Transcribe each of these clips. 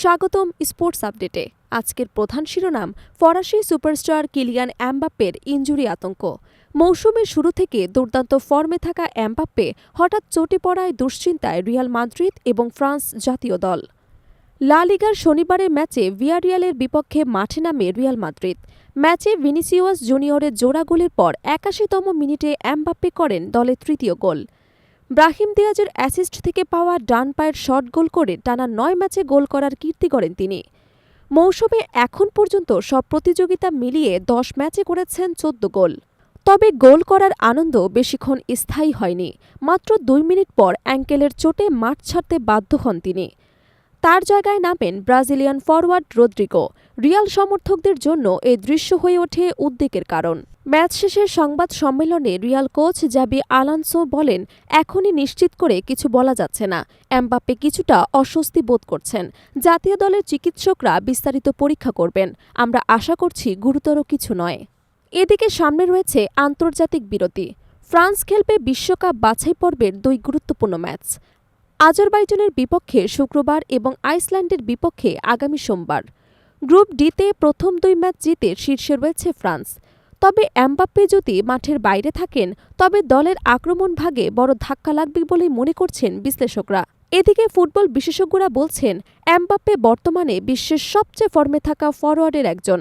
স্বাগতম স্পোর্টস আপডেটে। আজকের প্রধান শিরোনাম, ফরাসি সুপারস্টার কিলিয়ান এমবাপ্পের ইনজুরি আতঙ্ক। মৌসুমের শুরু থেকে দুর্দান্ত ফর্মে থাকা এমবাপ্পে হঠাৎ চটে পড়ায় দুশ্চিন্তায় রিয়াল মাদ্রিদ এবং ফ্রান্স জাতীয় দল। লা লিগার শনিবারের ম্যাচে ভিয়ারিয়ালের বিপক্ষে মাঠে নামে রিয়াল মাদ্রিদ। ম্যাচে ভিনিসিয়াস জুনিয়রের জোড়া গোলের পর একাশিতম মিনিটে এমবাপ্পে করেন দলের তৃতীয় গোল। ব্রাহিম দিয়াজের অ্যাসিস্ট থেকে পাওয়া ডান পায়ের শট গোল করে টানা নয় ম্যাচে গোল করার কীর্তি করেন তিনি। মৌসুমে এখন পর্যন্ত সব প্রতিযোগিতা মিলিয়ে দশ ম্যাচে করেছেন চোদ্দ গোল। তবে গোল করার আনন্দ বেশিক্ষণ স্থায়ী হয়নি। মাত্র দুই মিনিট পর অ্যাঙ্কেলের চোটে মাঠ ছাড়তে বাধ্য হন তিনি। তার জায়গায় নামেন ব্রাজিলিয়ান ফরওয়ার্ড রদ্রিগো রিয়াল সমর্থকদের জন্য এই দৃশ্য হয়ে ওঠে উদ্বেগের কারণ। ম্যাচ শেষে সংবাদ সম্মেলনে রিয়াল কোচ জাবি আলানসো বলেন, এখনই নিশ্চিত করে কিছু বলা যাচ্ছে না। এমবাপ্পে কিছুটা অস্বস্তি বোধ করছেন। জাতীয় দলের চিকিৎসকরা বিস্তারিত পরীক্ষা করবেন। আমরা আশা করছি গুরুতর কিছু নয়। এদিকে সামনে রয়েছে আন্তর্জাতিক বিরতি। ফ্রান্স খেলবে বিশ্বকাপ বাছাই পর্বের দুই গুরুত্বপূর্ণ ম্যাচ। আজারবাইজানের বিপক্ষে শুক্রবার এবং আইসল্যান্ডের বিপক্ষে আগামী সোমবার। গ্রুপ ডিতে প্রথম দুই ম্যাচ জিতে শীর্ষে রয়েছে ফ্রান্স। তবে এমবাপ্পে যদি মাঠের বাইরে থাকেন, তবে দলের আক্রমণ ভাগে বড় ধাক্কা লাগবে বলেই মনে করছেন বিশ্লেষকরা। এদিকে ফুটবল বিশেষজ্ঞরা বলছেন, এমবাপ্পে বর্তমানে বিশ্বের সবচেয়ে ফর্মে থাকা ফরোয়ার্ডের একজন।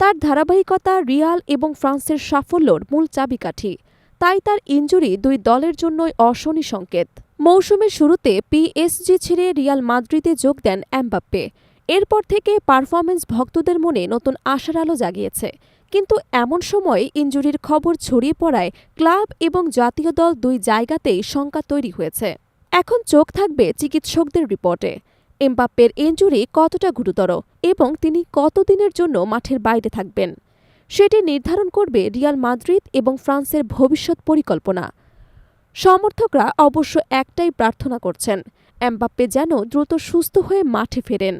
তার ধারাবাহিকতা রিয়াল এবং ফ্রান্সের সাফল্যর মূল চাবিকাঠি। তাই তার ইঞ্জুরি দুই দলের জন্যই অশনি সংকেত। মৌসুমের শুরুতে পিএসজি ছেড়ে রিয়াল মাদ্রিদে যোগ দেন এমবাপ্পে। এরপর থেকে পারফরমেন্স ভক্তদের মনে নতুন আশার আলো জাগিয়েছে। কিন্তু এমন সময় ইঞ্জুরির খবর ছড়িয়ে পড়ায় ক্লাব এবং জাতীয় দল দুই জায়গাতেই শঙ্কা তৈরি হয়েছে। এখন চোখ থাকবে চিকিৎসকদের রিপোর্টে। এমবাপ্পের ইঞ্জুরি কতটা গুরুতর এবং তিনি কতদিনের জন্য মাঠের বাইরে থাকবেন? সেটি নির্ধারণ করবে রিয়াল মাদ্রিদ এবং ফ্রান্সের ভবিষ্যৎ পরিকল্পনা। সমর্থকরা অবশ্য একটাই প্রার্থনা করছেন, এমবাপ্পে যেন দ্রুত সুস্থ হয়ে মাঠে ফেরেন।